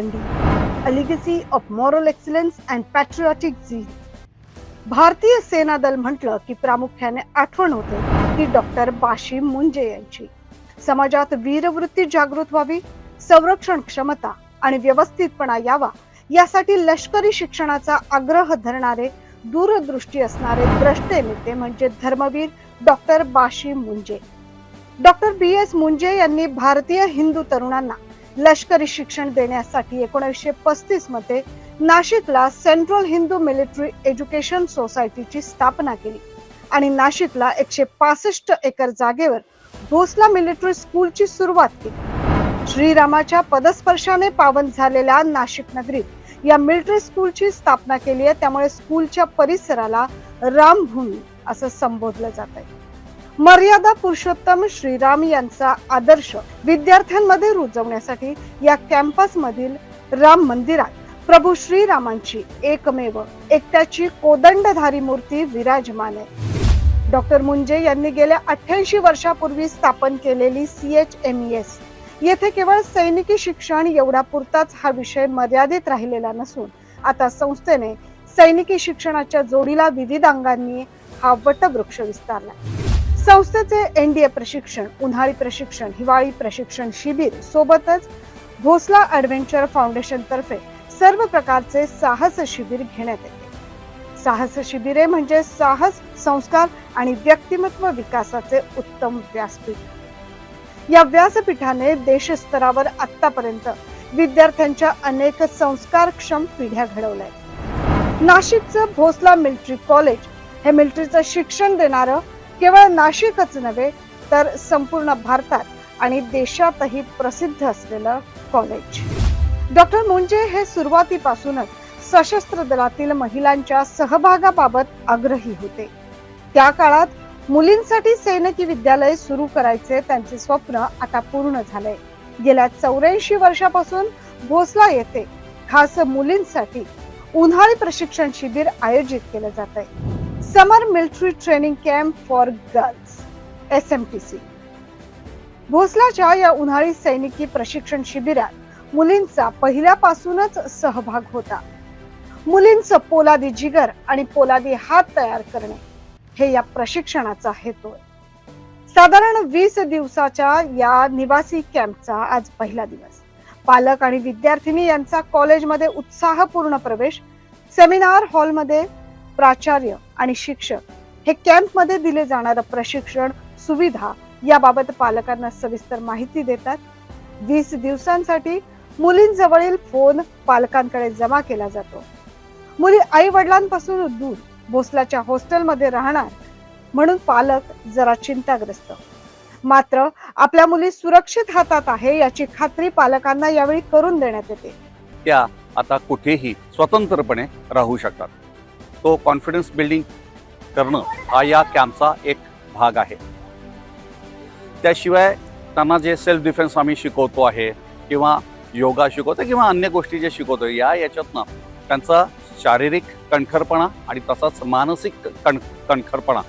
रामदंडी a legacy of moral excellence and patriotic zeal. भारतीय सेना दल म्हटलं की प्रामुख्याने आठवण होते की डॉक्टर बाशी मुंजे यांची समाजात वीरवृत्ती जागृत व्हावी संरक्षण क्षमता आणि व्यवस्थितपणा यावा यासाठी लष्करी शिक्षणाचा आग्रह धरणारे दूरदृष्टी असणारे द्रष्टे नेते म्हणजे Dharmaveer doctor बाशी Moonje doctor B S Moonje यांनी भारतीय हिंदू तरुणांना लष्करी शिक्षण देण्यासाठी एकोणीसशे पस्तीसमध्ये नाशिकला सेंट्रल हिंदू मिलिटरी एज्युकेशन सोसायटीची स्थापना केली. आणि नाशिकला एकशे पासष्ट एकर जागेवर भोसला मिलिटरी स्कूलची सुरुवात केली. श्रीरामाच्या पदस्पर्शाने पावन झालेल्या नाशिक नगरीत या मिलिटरी स्कूलची स्थापना केली आहे. त्यामुळे स्कूलच्या परिसराला रामभूमी असं संबोधलं जात आहे. मर्यादा पुरुषोत्तम श्रीराम यांचा आदर्श विद्यार्थ्यांमध्ये रुजवण्यासाठी या कॅम्पस मधील राम मंदिरात प्रभू श्रीरामांची एकमेव एकट्याची कोदंडधारी मूर्ती विराजमान आहे. डॉक्टर मुंजे यांनी गेल्या अठ्ठ्याऐंशी वर्षापूर्वी स्थापन केलेली सी एच एम एस येथे केवळ सैनिकी शिक्षण एवढा पुरताच हा विषय मर्यादित राहिलेला नसून आता संस्थेने सैनिकी शिक्षणाच्या जोडीला विविध अंगांनी हा वटवृक्ष विस्तारला संस्थेचे एनडीए प्रशिक्षण उन्हाळी प्रशिक्षण हिवाळी प्रशिक्षण शिबिर सोबतच भोसला ऍडव्हेंचर फाउंडेशन तर्फे सर्व प्रकारचे साहस शिबिर घेण्यात येते साहस शिबिरे म्हणजे साहस संस्कार आणि व्यक्तिमत्व विकासाचे उत्तम व्यासपीठ या व्यासपीठाने देशस्तरावर आतापर्यंत विद्यार्थ्यांच्या अनेक संस्कारक्षम पिढ्या घडवल्या आहेत. नाशिकचं भोसला मिलिटरी कॉलेज हे मिलिटरीचं शिक्षण देणारं केवळ नाशिकच नव्हे तर संपूर्ण भारतात आणि देशातही प्रसिद्ध असलेलं कॉलेज डॉक्टर मुंजे हे सुरुवातीपासूनच सशस्त्र दलातील महिलांच्या सहभागाबाबत आग्रही होते. त्या काळात मुलींसाठी सैनिकी विद्यालय सुरू करायचे त्यांचे स्वप्न आता पूर्ण झाले गेल्या चौऱ्याऐंशी वर्षापासून भोसला येथे खास मुलींसाठी उन्हाळी प्रशिक्षण शिबिर आयोजित केलं जात आहे summer military training camp for girls S M T C भोसलाच्या या उन्हाळी सैनिकी प्रशिक्षण शिबिरात मुलींचा पहिल्यापासूनच सहभाग होता. मुलींचं पोलादी जिगर आणि पोलादी हात तयार करणे हे या प्रशिक्षणाचा हेतू आहे. साधारण वीस दिवसाच्या या निवासी कॅम्पचा आज पहिला दिवस. पालक आणि विद्यार्थिनी यांचा कॉलेजमध्ये उत्साहपूर्ण प्रवेश सेमिनार हॉलमध्ये प्राचार्य आणि शिक्षक हे कॅम्पमध्ये दिले जाणारं प्रशिक्षण सुविधा याबाबत पालकांना सविस्तर माहिती देतात. वीस दिवसांसाठी मुलींजवळील फोन पालकांकडे जमा केला जातो. मुली आई वडिलांपासून दूर भोसलाच्या हॉस्टेलमध्ये राहणार म्हणून पालक जरा चिंताग्रस्त. मात्र आपल्या मुली सुरक्षित हातात आहे याची खात्री पालकांना यावेळी करून देण्यात येते. त्या आता कुठेही स्वतंत्रपणे राहू शकतात. तो कॉन्फिडन्स बिल्डिंग करणं हा या कॅम्पचा एक भाग आहे. त्याशिवाय त्यांना जे सेल्फ डिफेन्स आम्ही शिकवतो आहे किंवा योगा शिकवतो किंवा अन्य गोष्टी जे शिकवतो या याच्यातनं त्यांचा शारीरिक कणखरपणा आणि तसाच मानसिक कण कणखरपणा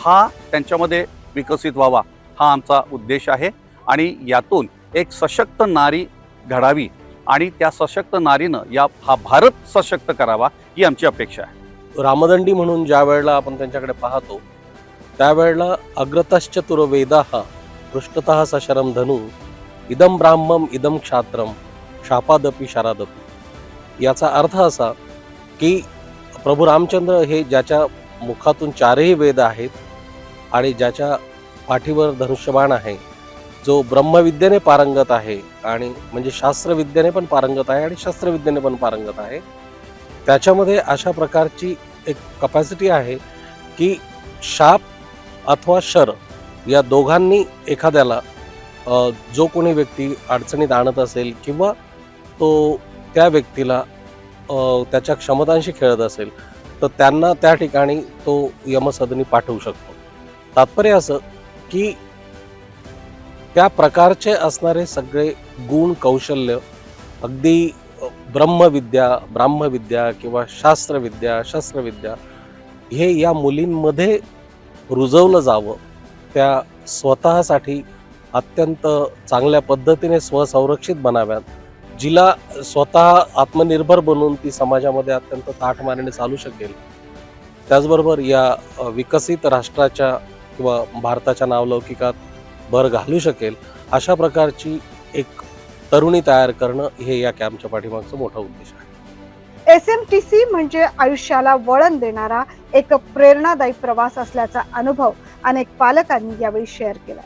हा त्यांच्यामध्ये विकसित व्हावा हा आमचा उद्देश आहे. आणि यातून एक सशक्त नारी घडावी आणि त्या सशक्त नारीनं या हा भारत सशक्त करावा ही आमची अपेक्षा आहे. रामदंडी म्हणून ज्या वेळेला आपण त्यांच्याकडे पाहतो त्यावेळेला अग्रतश्चतुर वेदा पृष्ठत सशरम धनु इदम ब्राह्मम इदम क्षात्रम शापादपी शारादपी। याचा अर्थ असा की प्रभू रामचंद्र हे ज्याच्या मुखातून चारही वेद आहेत आणि ज्याच्या पाठीवर धनुष्यबाण आहे जो ब्रह्मविद्येने पारंगत आहे आणि म्हणजे शास्त्रविद्येने पण पारंगत आहे आणि शस्त्रविद्येने पण पारंगत आहे त्याच्यामध्ये अशा प्रकारची एक कपॅसिटी आहे की शाप अथवा शर या दोघांनी एखाद्याला जो कोणी व्यक्ती अडचणीत आणत असेल किंवा तो त्या व्यक्तीला त्याच्या क्षमतांशी खेळत असेल तर त्यांना त्या ठिकाणी तो यमसदनी पाठवू शकतो. तात्पर्य असं की त्या प्रकारचे असणारे सगळे गुण कौशल्य अगदी ब्रह्मविद्या ब्राह्मविद्या किंवा शास्त्रविद्या शस्त्रविद्या हे या मुलींमध्ये रुजवलं जावं. त्या स्वतःसाठी अत्यंत चांगल्या पद्धतीने स्वसंरक्षित बनाव्यात. जिला स्वतः आत्मनिर्भर बनून ती समाजामध्ये अत्यंत ताठमानेने चालू शकेल. त्याचबरोबर या विकसित राष्ट्राच्या किंवा भारताच्या नावलौकिकात भर घालू शकेल. अशा प्रकारची एक तरुणी तयार करणं हे या कॅम्पच्या पाठीमागचं मोठा उद्देश आहे. एस एम टी सी म्हणजे आयुष्याला वळण देणारा एक प्रेरणादायी प्रवास असल्याचा अनुभव अनेक पालकांनी यावेळी शेअर केला.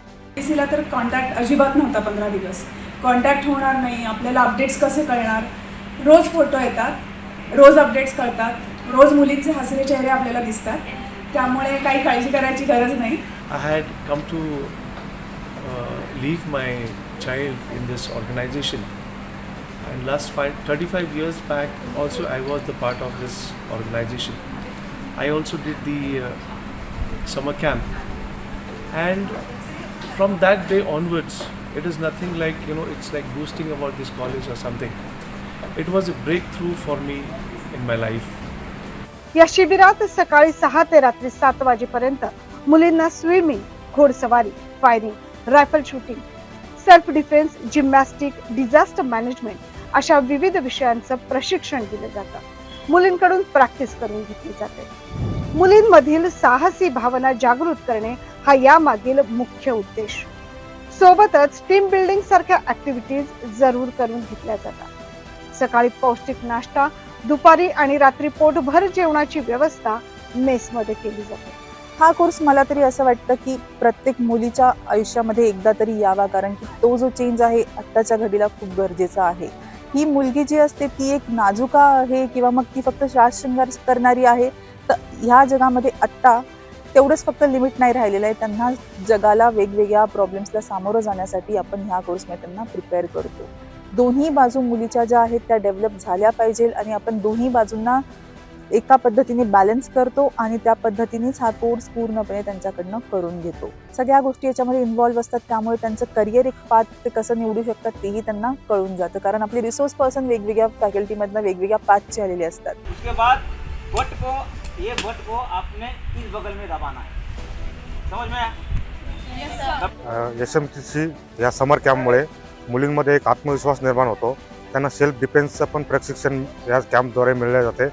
ला तर कॉन्टॅक्ट अजिबात नव्हता पंधरा दिवस. कॉन्टॅक्ट होणार नाही आपल्याला अपडेट्स कसे कळणार? रोज फोटो येतात रोज अपडेट्स कळतात रोज मुलींचे हसरे चेहरे आपल्याला दिसतात. त्यामुळे काही काळजी करायची गरज नाही. Had come to uh, leave my child in this organization. And last five, 35 years back, also I was the part of this organization. I also did the uh, summer camp. And from that day onwards, it is nothing like, you know, it's like boosting about this college or something. It was a breakthrough for me in my life. या शिबिरात सकाळी सहा ते रात्री सात वाजेपर्यंत मुलींना swimming घोडसवारी firing rifle shooting self defence gymnastic disaster management अशा विविध विषयांचं प्रशिक्षण दिलं जातं. मुलींकडून प्रॅक्टिस करून घेतली जाते. मुलींमधील साहसी भावना जागृत करणे हा यामागील मुख्य उद्देश. सोबतच टीम बिल्डिंग सारख्या ऍक्टिव्हिटीज जरूर करून घेतल्या जातात. सकाळी पौष्टिक नाश्ता दुपारी आणि रात्री पोटभर जेवणाची व्यवस्था मेसमध्ये केली जाते. हा कोर्स मला तरी असं वाटतं की प्रत्येक मुलीच्या आयुष्यामध्ये एकदा तरी यावा कारण की तो जो चेंज आहे आत्ताच्या घडीला खूप गरजेचा आहे. ही मुलगी जी असते ती एक नाजुका आहे किंवा मग ती फक्त श्वास शृंगार करणारी आहे तर ह्या जगामध्ये आत्ता तेवढंच फक्त लिमिट नाही राहिलेलं आहे. त्यांना जगाला वेगवेगळ्या प्रॉब्लेम्सला सामोरं जाण्यासाठी आपण ह्या कोर्समध्ये त्यांना प्रिपेअर करतो. दोन्ही बाजू मुलीच्या ज्या आहेत त्या डेव्हलप झाल्या पाहिजे आणि आपण दोन्ही बाजूंना एका पद्धतीने बॅलन्स करतो आणि त्या पद्धतीनेच हा कोर्स पूर्णपणे त्यांच्याकडनं करून घेतो. सगळ्या गोष्टी याच्यामध्ये इन्व्हॉल्व्ह असतात त्यामुळे त्यांचं करिअर एक पाथ ते कसं निवडू शकतात तेही त्यांना कळून जातं. कारण आपले रिसोर्स पर्सन वेगवेगळ्या फॅकल्टीमधनं वेगवेगळ्या पाथचे आलेले असतात. उसके बाद बट को ये बट को आपने इस बगल में दबाना है। समझ में आया? एस एम टी सी या समर कॅम्पमुळे मुलींमध्ये एक आत्मविश्वास निर्माण होतो. त्यांना सेल्फ डिफेन्सचं पण प्रशिक्षण या कॅम्पद्वारे मिळले जाते.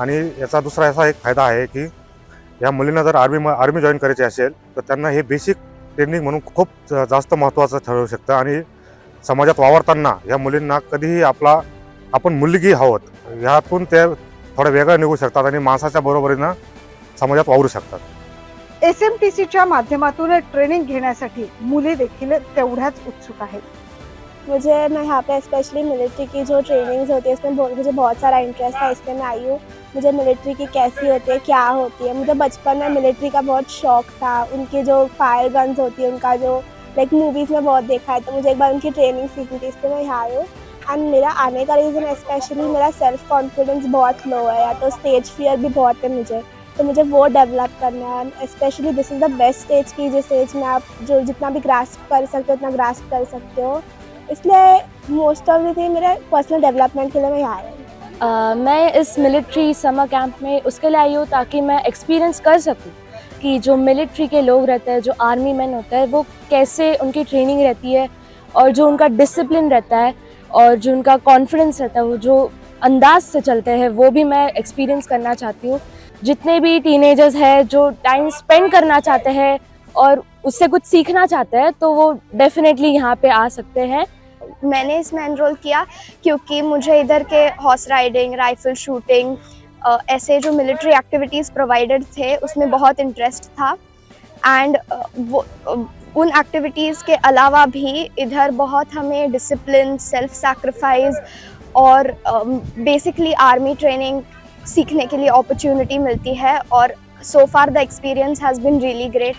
आणि याचा दुसरा असा एक फायदा आहे की या मुलींना जर आर्मी आर्मी जॉईन करायची असेल तर त्यांना हे बेसिक ट्रेनिंग म्हणून खूप जास्त महत्त्वाचं ठरू शकतं. आणि समाजात वावरताना या मुलींना कधीही आपला आपण मुलगी आहोत ह्यातून ते थोडं वेगळं निघू शकतात आणि माणसाच्या बरोबरीनं समाजात वावरू शकतात. एस एम टी सीच्या माध्यमातून ट्रेनिंग घेण्यासाठी मुली देखील तेवढ्याच उत्सुक आहेत. मुझे मैं यहाँ पे स्पेशली मिलिट्री की जो ट्रेनिंग्स होती है, इसमें मुझे बहुत सारा इंटरेस्ट था, इसलिए मैं आई हूँ। मुझे मिलिट्री की कैसी होती है, क्या होती है? मुझे बचपन में मिलिट्री का बहुत शौक था, उनकी जो फायर गन्स होती है, उनका जो लाइक मूवीज़ में बहुत देखा है तो मुझे एक बार उनकी ट्रेनिंग सीखनी थी, इसलिए मैं यहाँ आई हूँ। एंड मेरा आने का रीज़न स्पेशली मेरा सेल्फ कॉन्फिडेंस बहुत लो है, या तो स्टेज फियर भी बहुत है मुझे। तो मुझे वो डेवलप करना है specially this is the best stage की, जिस स्टेज में आप जो, जितना भी ग्रास्प कर सकते हो, उतना ग्रास्प कर सकते हो। इसलिए मोस्ट ऑफ़ द थिंग मेरे पर्सनल डेवलपमेंट के लिए मैं यहाँ आई। मैं इस मिलिट्री समर कैंप में उसके लिए आई हूँ ताकि मैं एक्सपीरियंस कर सकूँ कि जो मिलिट्री के लोग रहते हैं, जो आर्मी मैन होते हैं, वो कैसे उनकी ट्रेनिंग रहती है और जो उनका डिसिप्लिन रहता है और जो उनका कॉन्फिडेंस रहता है, वो जो अंदाज से चलते हैं, वो भी मैं एक्सपीरियंस करना चाहती हूँ। जितने भी टीनेजर्स हैं, जो टाइम स्पेंड करना चाहते हैं और उससे कुछ सीखना चाहते हैं तो वो डेफिनेटली यहाँ पे आ सकते हैं। मैंने इसमें एनरोल किया क्योंकि मुझे इधर के हॉर्स राइडिंग राइफल शूटिंग ऐसे जो मिलिट्री एक्टिविटीज़ प्रोवाइडेड थे, उसमें बहुत इंटरेस्ट था। एंड वो उन एक्टिविटीज़ के अलावा भी इधर बहुत हमें डिसिप्लिन सेल्फ सेक्रीफाइस और बेसिकली आर्मी ट्रेनिंग सीखने के लिए अपॉर्चुनिटी मिलती है और so far the experience has been really great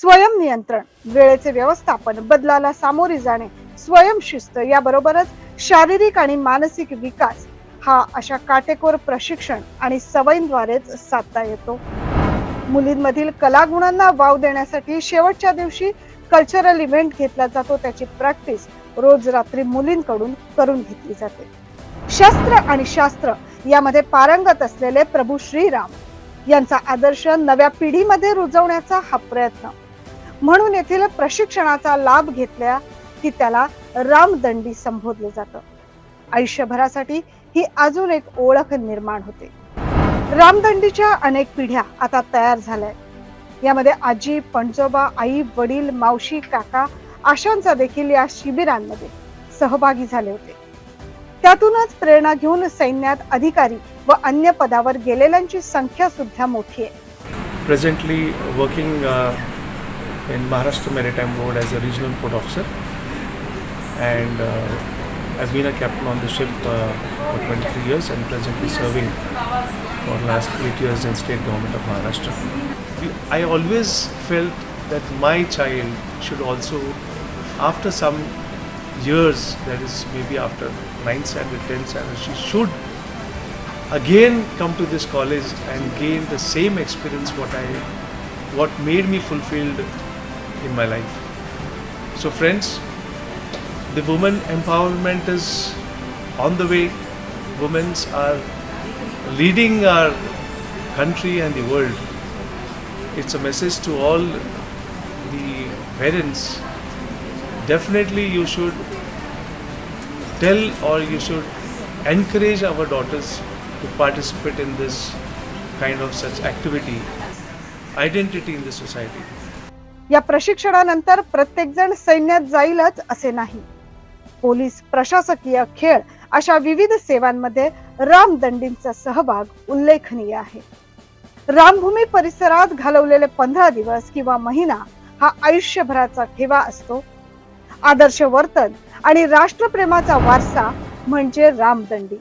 स्वयंनियंत्रण वेळेचे व्यवस्थापन बदलाला सामोरे जाणे स्वयंशिस्त याबरोबरच शारीरिक आणि मानसिक विकास हा अशा काटेकोर प्रशिक्षण आणि सवयींद्वारेच साधता येतो. मुलींमधील कलागुणांना वाव देण्यासाठी शेवटच्या दिवशी कल्चरल इव्हेंट घेतला जातो. त्याची प्रॅक्टिस रोज रात्री मुलींकडून करून घेतली जाते. शस्त्र आणि शास्त्र यामध्ये पारंगत असलेले प्रभू श्रीराम यांचा आदर्श नव्या पिढीमध्ये रुजवण्याचा हा प्रयत्न म्हणून येथील प्रशिक्षणाचा लाभ घेतला की त्याला रामदंडी संबोधलं जातं. आयुष्यभरासाठी ही अजून एक ओळख निर्माण होते. रामदंडीच्या अनेक पिढ्या आता तयार झाल्या. यामध्ये आजी पणजोबा आई वडील मावशी काका आशांचा देखील या शिबिरांमध्ये सहभागी झाले होते. त्यातूनच प्रेरणा घेऊन सैन्यात अधिकारी व अन्य पदावर गेलेल्यांची संख्या सुद्धा मोठी आहे. Presently working in Maharashtra Maritime Board as a regional port officer, and uh, I've been a captain on the ship uh, for 23 years and presently serving for last eight years in state government of Maharashtra. I always felt that my child should also, after some years, that is maybe after 9th standard, 10th standard, she should again come to this college and gain the same experience what I what made me fulfilled in my life. So friends, the women empowerment is on the way. Women are leading our country and the world. It's a message to all the parents. Definitely you should tell or you should encourage our daughters to participate in this kind of such activity, identity in the society. या प्रशिक्षणानंतर प्रत्येकजण सैन्यात जाईलच असे नाही. Police प्रशासकीय खेळ अशा विविध सेवांमध्ये रामदंडींचा सहभाग उल्लेखनीय आहे. रामभूमी परिसरात घालवलेले पंधरा दिवस किंवा महिना हा आयुष्यभराचा ठेवा असतो. आदर्श वर्तन आणि राष्ट्रप्रेमाचा वारसा म्हणजे रामदंडी